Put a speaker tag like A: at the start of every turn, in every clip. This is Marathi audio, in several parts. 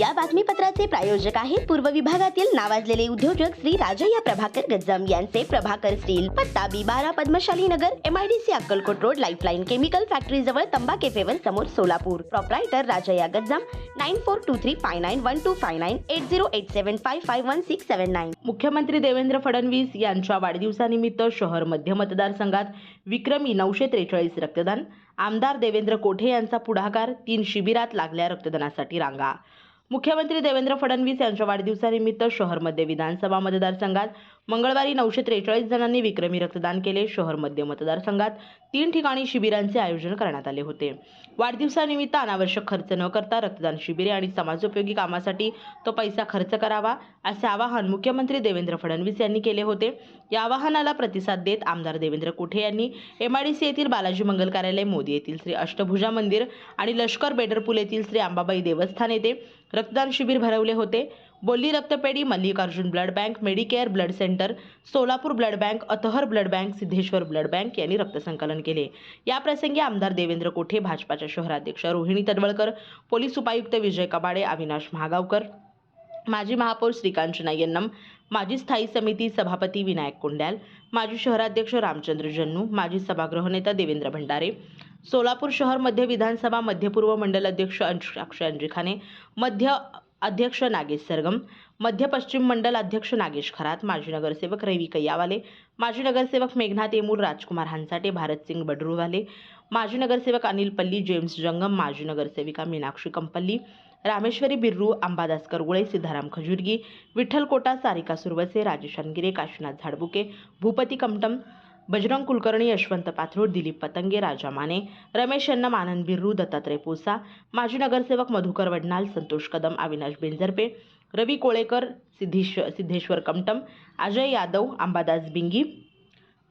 A: या बातमीपत्राचे प्रायोजक आहेत पूर्व विभागातील नावाजलेले उद्योजक श्री राजय्या प्रभाकर गज्जम यांचे प्रभाकर स्टील पत्ता बी बारा Padmashali Nagar MIDC Akkalkot road lifeline chemical factory जवळ तंबा केफेवर समोर Solapur. Proprietor Rajayya Gajjam nine four two three five nine one two five nine eight zero eight seven five five one six seven nine
B: मुख्यमंत्री देवेंद्र फडणवीस यांच्या वाढदिवसानिमित्त शहर मध्य मतदारसंघात विक्रमी नऊशे त्रेचाळीस रक्तदान. आमदार देवेंद्र कोठे यांचा पुढाकार तीन शिबिरात लागल्या रक्तदानासाठी रांगा. मुख्यमंत्री देवेंद्र फडणवीस यांच्या वाढदिवसानिमित्त शहर मध्य विधानसभा मतदारसंघात मंगळवारी नऊशे त्रेचाळीस जणांनी विक्रमी रक्तदान केले. शहर मध्य मतदारसंघात तीन ठिकाणी शिबिरांचे आयोजन करण्यात आले होते. वाढदिवसानिमित्त अनावश्यक खर्च न करता रक्तदान शिबिरे आणि समाजोपयोगी कामासाठी तो पैसा खर्च करावा असे आवाहन मुख्यमंत्री देवेंद्र फडणवीस यांनी केले होते. या आवाहनाला प्रतिसाद देत आमदार देवेंद्र कुठे यांनी एमआयडीसी येथील बालाजी मंगल कार्यालय मोदी येथील श्री अष्टभुजा मंदिर आणि लष्कर बेडरपूल येथील श्री अंबाबाई देवस्थान येथे रक्तदान शिबिर भरवले होते. बोल्ली रक्तपेढी Mallikarjun blood bank Medicare blood centre Solapur blood bank Athar blood bank Siddheshwar blood bank यांनी रक्तसंकलन केले. या प्रसंगी आमदार देवेंद्र कोठे भाजपाच्या शहराध्यक्ष रोहिणी तडवळकर पोलीस उपायुक्त विजय कबाडे अविनाश महागावकर माजी महापौर श्रीकांत यन्नम माजी स्थायी समिती सभापती विनायक कोंड्याल माजी शहराध्यक्ष रामचंद्र जन्नू माजी सभागृह नेता देवेंद्र भंडारे सोलापूर शहर मध्य विधानसभा मध्यपूर्व मंडल अध्यक्ष अंश- अक्षय अंजिखाने मध्य अध्यक्ष नागेश सरगम मध्य पश्चिम मंडल अध्यक्ष नागेश खरात माजी नगरसेवक रवी कैयावाले माजी नगरसेवक मेघनाथ येमूर राजकुमार हांसाटे भारतसिंग बडरूवाले माजी नगरसेवक अनिल पल्ली जेम्स जंगम माजी नगरसेविका मीनाक्षी कंपल्ली रामेश्वरी बिर्रू अंबादास करगुळे सिद्धाराम खजुरगी विठ्ठल कोटा सारिका सुरवसे राजेश अनगिरे काशीनाथ झाडबुके भूपती कमटम बजरंग कुलकर्णी यशवंत पाथरूड दिलीप पतंगे राजा माने रमेश यन्नम आनंद बिर्रू दत्तात्रय पोसा माजी नगरसेवक मधुकर वडनाल संतोष कदम अविनाश बेंजरपे रवी कोळेकर सिद्धेश सिद्धेश्वर कमटम अजय यादव अंबादास बिंगी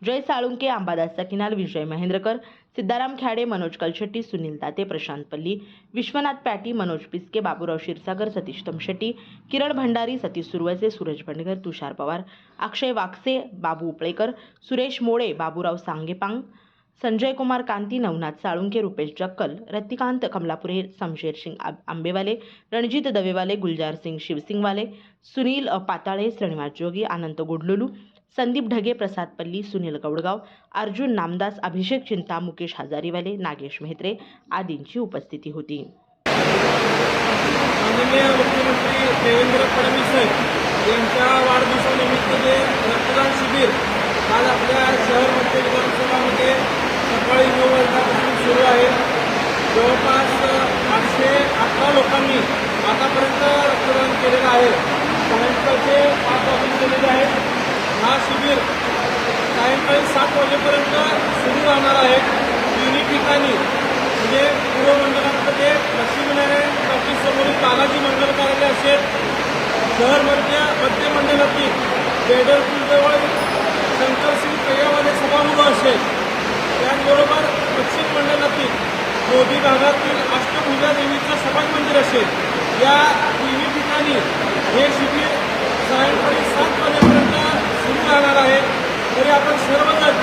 B: जय साळुंके अंबादास सकिनाल विजय महेंद्रकर सिद्धाराम ख्याडे मनोज कलशेट्टी सुनील ताते प्रशांत पल्ली विश्वनाथ पॅटी मनोज पिस्के बाबूराव क्षीरसागर सतीश तमशेट्टी किरण भंडारी सतीश सुरवसे सूरज भंडगर तुषार पवार अक्षय वाकसे बाबू उपळेकर सुरेश मोळे बाबूराव सांगेपांग संजय कुमार कांती नवनाथ साळुंके रुपेश जक्कल रतिकांत कमलापुरे समशेर सिंग आंबेवाले रणजित दवेवाले गुलजार सिंग शिवसिंगवाले सुनील पाताळे श्रीनिवास जोगी अनंत गुडलुलू संदीप ढगे प्रसाद पल्ली सुनील गौडगाव अर्जुन नामदास अभिषेक चिंता मुकेश हजारीवाले नागेश मेहत्रे आदींची उपस्थिती होती.
C: माननीय मुख्यमंत्री देवेंद्र फडणवीस साहेब यांच्या वाढदिवसानिमित्त जे रक्तदान शिबिर काल आपल्या शहर मध्य विधानसभामध्ये सकाळी नऊ वाजल्यापासून सुरू आहे. जवळपास आठशे अकरा लोकांनी आतापर्यंत रक्तदान केलेलं आहे. सायंकाळचे पाच वाजून केलेले आहेत हा शिबिर सायंकाळी सात वाजेपर्यंत सुरू राहणार आहे. तिन्ही ठिकाणी म्हणजे पूर्व मंडळामध्ये लक्ष्मीनारायण टॉकीज समोरील बालाजी मंडळ कार्यालय असेल शहर मध्य मध्य मंडळातील बेडरपूरजवळ शंकरसिंग कैयावाले सभागृह असेल. त्याचबरोबर पश्चिम मंडळातील मोदी भागातील अष्टभुजा देवीचं सभाग मंदिर असेल. या तिन्ही ठिकाणी हे शिबिर सायंकाळी सात राहणार आहे. तरी आपण सर्वजण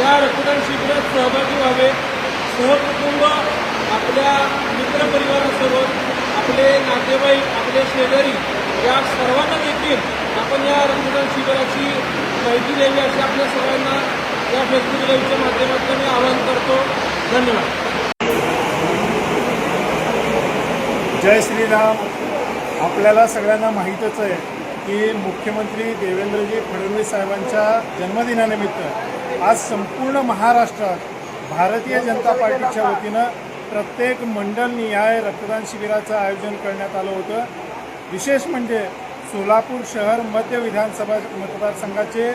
C: या रक्तदान शिबिरात सहभागी व्हावे. सहकुटुंब आपल्या मित्रपरिवारासोबत आपले नातेवाईक आपले शेजारी या सर्वांना देखील आपण या रक्तदान शिबिराची माहिती द्यावी अशी आपल्या सर्वांना या फेसबुक लाईव्हच्या माध्यमातून मी आवाहन करतो. धन्यवाद.
D: जय श्रीराम. आपल्याला सगळ्यांना माहीतच आहे. की मुख्यमंत्री देवेंद्रजी फडणवीस साहेबांच्या जन्मदिनानिमित्त आज संपूर्ण महाराष्ट्रात भारतीय जनता पार्टीच्या वतीनं प्रत्येक मंडलनिहाय रक्तदान शिबिराचं आयोजन करण्यात आलं होतं. विशेष म्हणजे सोलापूर शहर मध्य विधानसभा मतदारसंघाचे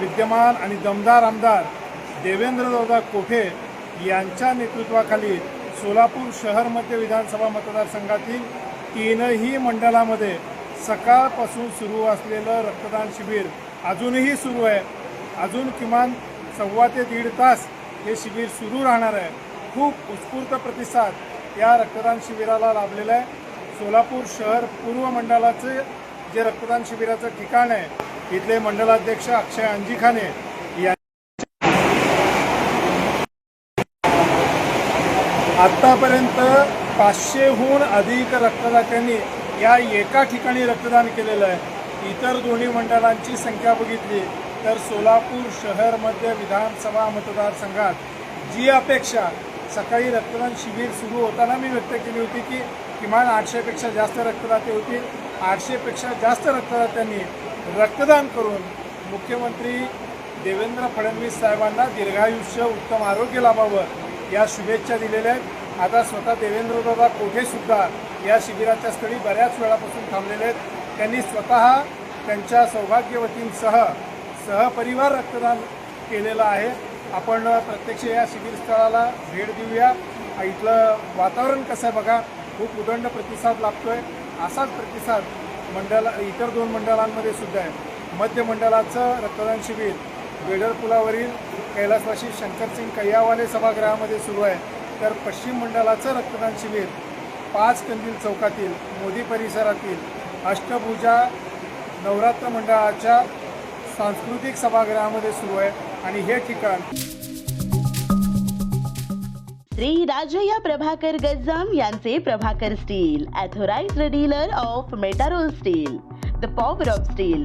D: विद्यमान आणि दमदार आमदार देवेंद्रदादा कोठे यांच्या नेतृत्वाखाली सोलापूर शहर मध्य विधानसभा मतदारसंघातील तीनही मंडळामध्ये सकाळपासून सुरू असलेलं रक्तदान शिबिर अजूनही सुरू आहे. अजून किमान सव्वा ते दीड तास हे शिबिर सुरू राहणार आहे. खूप उत्स्फूर्त प्रतिसाद या रक्तदान शिबिराला लाभलेला आहे. सोलापूर शहर पूर्व मंडळाचे जे रक्तदान शिबिराचं ठिकाण आहे इथले मंडलाध्यक्ष अक्षय अंजिखाने या आत्तापर्यंत पाचशेहून अधिक रक्तदात्यांनी या एका ठिकाणी रक्तदान केलेलं आहे. इतर दोन्ही मंडळांची संख्या बघितली तर सोलापूर शहर मध्य विधानसभा मतदारसंघात जी अपेक्षा सकाळी रक्तदान शिबिर सुरू होताना मी व्यक्त केली होती की किमान आठशेपेक्षा जास्त रक्तदाते होतील आठशेपेक्षा जास्त रक्तदात्यांनी रक्तदान करून मुख्यमंत्री देवेंद्र फडणवीस साहेबांना दीर्घायुष्य उत्तम आरोग्य लाभावं या शुभेच्छा दिलेल्या आहेत. आता स्वतः देवेंद्रदादा कोठेसुद्धा या शिबिराच्या स्थळी बऱ्याच वेळापासून थांबलेले आहेत. त्यांनी स्वतः त्यांच्या सौभाग्यवतींसह सहपरिवार रक्तदान केलेलं आहे. आपण प्रत्यक्ष या शिबिरस्थळाला भेट देऊया. इथलं वातावरण कसं आहे बघा. खूप उदंड प्रतिसाद लाभतोय. असाच प्रतिसाद मंडळा इतर दोन मंडळांमध्ये सुद्धा आहे. मध्य मंडळाचं रक्तदान शिबिर बेडर पुलावरील शंकरसिंग कैयावाले सभागृहामध्ये सुरू आहे. तर पश्चिम मंडळाचं रक्तदान शिबिर पाच कंदील चौकातील मोदी परिसरातील अष्टभुजा नवरात्र मंडळाच्या सांस्कृतिक सभागृहामध्ये सुरू आहे आणि हे ठिकाण
B: श्री राजया प्रभाकर गज्जाम यांचे Prabhakar steel authorised dealer of Metarol steel the power of steel